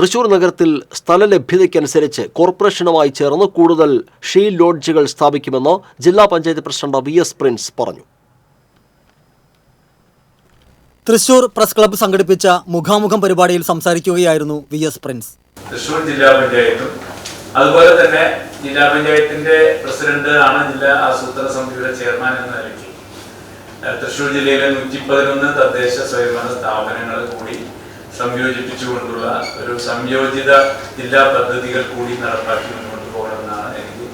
തൃശൂർ നഗരത്തിൽ സ്ഥലലഭ്യതയ്ക്കനുസരിച്ച് കോർപ്പറേഷനുമായി ചേർന്ന് കൂടുതൽ ഷീ ലോഡ്ജുകൾ സ്ഥാപിക്കുമെന്ന് ജില്ലാ panchayat president V S Prince പറഞ്ഞു. തൃശൂർ പ്രസ് ക്ലബ്ബ് സംഘടിപ്പിച്ച മുഖാമുഖം പരിപാടിയിൽ സംസാരിക്കുകയായിരുന്നു വി എസ് പ്രിൻസ്. തൃശൂർ ജില്ലാ പഞ്ചായത്തും അതുപോലെ തന്നെ ജില്ലാ പഞ്ചായത്തിന്റെ പ്രസിഡന്റ് ആണ് ജില്ലാ ആസൂത്രണ സമിതിയുടെ ചെയർമാൻ എന്ന നിലയ്ക്ക്. തൃശൂർ തൃശ്ശൂർ ജില്ലയിലെ നൂറ്റി പതിനൊന്ന് തദ്ദേശ സ്വയംഭരണ സ്ഥാപനങ്ങൾ കൂടി സംയോജിപ്പിച്ചുകൊണ്ടുള്ള ഒരു സംയോജിത ജില്ലാ പദ്ധതികൾ കൂടി നടപ്പാക്കി മുന്നോട്ട് പോകണമെന്നാണ് എനിക്ക്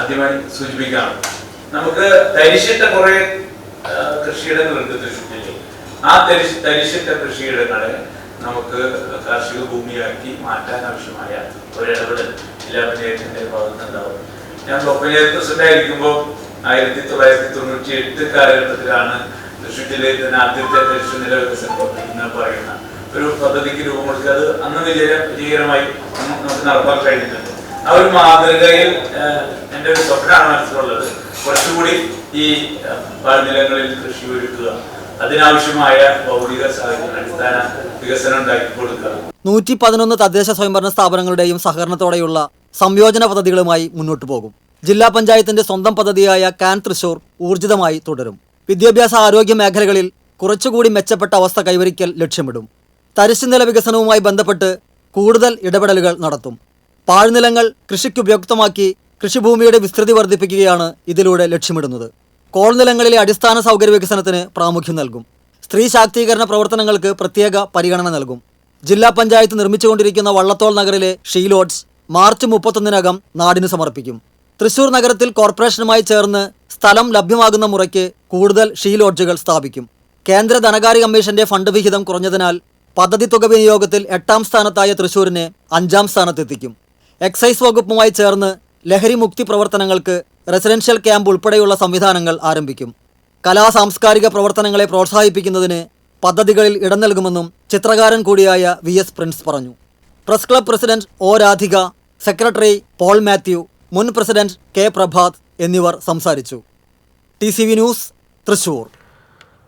ആദ്യമായി സൂചിപ്പിക്കാം നമുക്ക് തരിശിട്ട കുറെ കൃഷിയിടങ്ങളുണ്ട് തൃശ്ശൂർ ആ തരിശ് തരിശിട്ട കൃഷിയിടങ്ങളെ നമുക്ക് കാർഷിക ഭൂമിയാക്കി മാറ്റാൻ ആവശ്യമായ ഒരിടപെടൽ ജില്ലാ പഞ്ചായത്തിന്റെ ഭാഗത്തുണ്ടാവും. ഞാൻ ബ്ലോക്ക് പഞ്ചായത്ത് പ്രസിഡന്റ് ആയിരിക്കുമ്പോൾ ആയിരത്തി തൊള്ളായിരത്തി തൊണ്ണൂറ്റി എട്ട് കാലഘട്ടത്തിലാണ് തൃശ്ശൂർ ജില്ലയിൽ തന്നെ ആദ്യത്തെ തൃശ്ശൂർ നില വികസന എന്ന് പറയുന്ന ഒരു പദ്ധതിക്ക് രൂപം കൊടുക്കുക അത് അന്ന് വിജയ വിജയകരമായി നമുക്ക് നടപ്പാൻ കഴിഞ്ഞിട്ടുണ്ട്. ആ ഒരു മാതൃകയിൽ എന്റെ ഒരു സ്വപ്നമാണ് മനസ്സിലുള്ളത്. കുറച്ചുകൂടി ഈ പഴനിലങ്ങളിൽ കൃഷി ഒരുക്കുക അതിനാവശ്യമായ ഭൗതിക സാഹചര്യം അടിസ്ഥാന വികസനം ഉണ്ടാക്കി കൊടുക്കുക. നൂറ്റി പതിനൊന്ന് തദ്ദേശ സ്വയംഭരണ സ്ഥാപനങ്ങളുടെയും സഹകരണത്തോടെയുള്ള സംയോജന പദ്ധതികളുമായി മുന്നോട്ട് പോകും. ജില്ലാ പഞ്ചായത്തിന്റെ സ്വന്തം പദ്ധതിയായ കാൻ തൃശൂർ ഊർജിതമായി തുടരും. വിദ്യാഭ്യാസ ആരോഗ്യ മേഖലകളിൽ കുറച്ചുകൂടി മെച്ചപ്പെട്ട അവസ്ഥ കൈവരിക്കൽ ലക്ഷ്യമിടും. തരിശുനില വികസനവുമായി ബന്ധപ്പെട്ട് കൂടുതൽ ഇടപെടലുകൾ നടത്തും. പാഴ്നിലങ്ങൾ കൃഷിക്ക് ഉപയുക്തമാക്കി കൃഷിഭൂമിയുടെ വിസ്തൃതി വർദ്ധിപ്പിക്കുകയാണ് ഇതിലൂടെ ലക്ഷ്യമിടുന്നത്. കോൾനിലങ്ങളിലെ അടിസ്ഥാന സൗകര്യ വികസനത്തിന് പ്രാമുഖ്യം നൽകും. സ്ത്രീ ശാക്തീകരണ പ്രവർത്തനങ്ങൾക്ക് പ്രത്യേക പരിഗണന നൽകും. ജില്ലാ പഞ്ചായത്ത് നിർമ്മിച്ചുകൊണ്ടിരിക്കുന്ന വള്ളത്തോൾ നഗറിലെ ഷീലോഡ്സ് മാർച്ച് മുപ്പത്തൊന്നിനകം നാടിന് സമർപ്പിക്കും. തൃശൂർ നഗരത്തിൽ കോർപ്പറേഷനുമായി ചേർന്ന് സ്ഥലം ലഭ്യമാകുന്ന മുറയ്ക്ക് കൂടുതൽ ഷീലോഡ്ജുകൾ സ്ഥാപിക്കും. കേന്ദ്ര ധനകാര്യ കമ്മീഷന്റെ ഫണ്ട് വിഹിതം കുറഞ്ഞതിനാൽ പദ്ധതി തുക വിനിയോഗത്തിൽ എട്ടാം സ്ഥാനത്തായ തൃശൂരിനെ അഞ്ചാം സ്ഥാനത്തെത്തിക്കും. എക്സൈസ് വകുപ്പുമായി ചേർന്ന് ലഹരി മുക്തി പ്രവർത്തനങ്ങൾക്ക് റെസിഡൻഷ്യൽ ക്യാമ്പ് ഉൾപ്പെടെയുള്ള സംവിധാനങ്ങൾ ആരംഭിക്കും. കലാ സാംസ്കാരിക പ്രവർത്തനങ്ങളെ പ്രോത്സാഹിപ്പിക്കുന്നതിന് പദ്ധതികളിൽ ഇടം നൽകുമെന്നും ചിത്രകാരൻ കൂടിയായ വി എസ് പ്രിൻസ് പറഞ്ഞു. Press club president O Radhika secretary Paul Mathew മുൻ പ്രസിഡന്റ് കെ പ്രഭാത് എന്നിവർ സംസാരിച്ചു. T news Thrissur.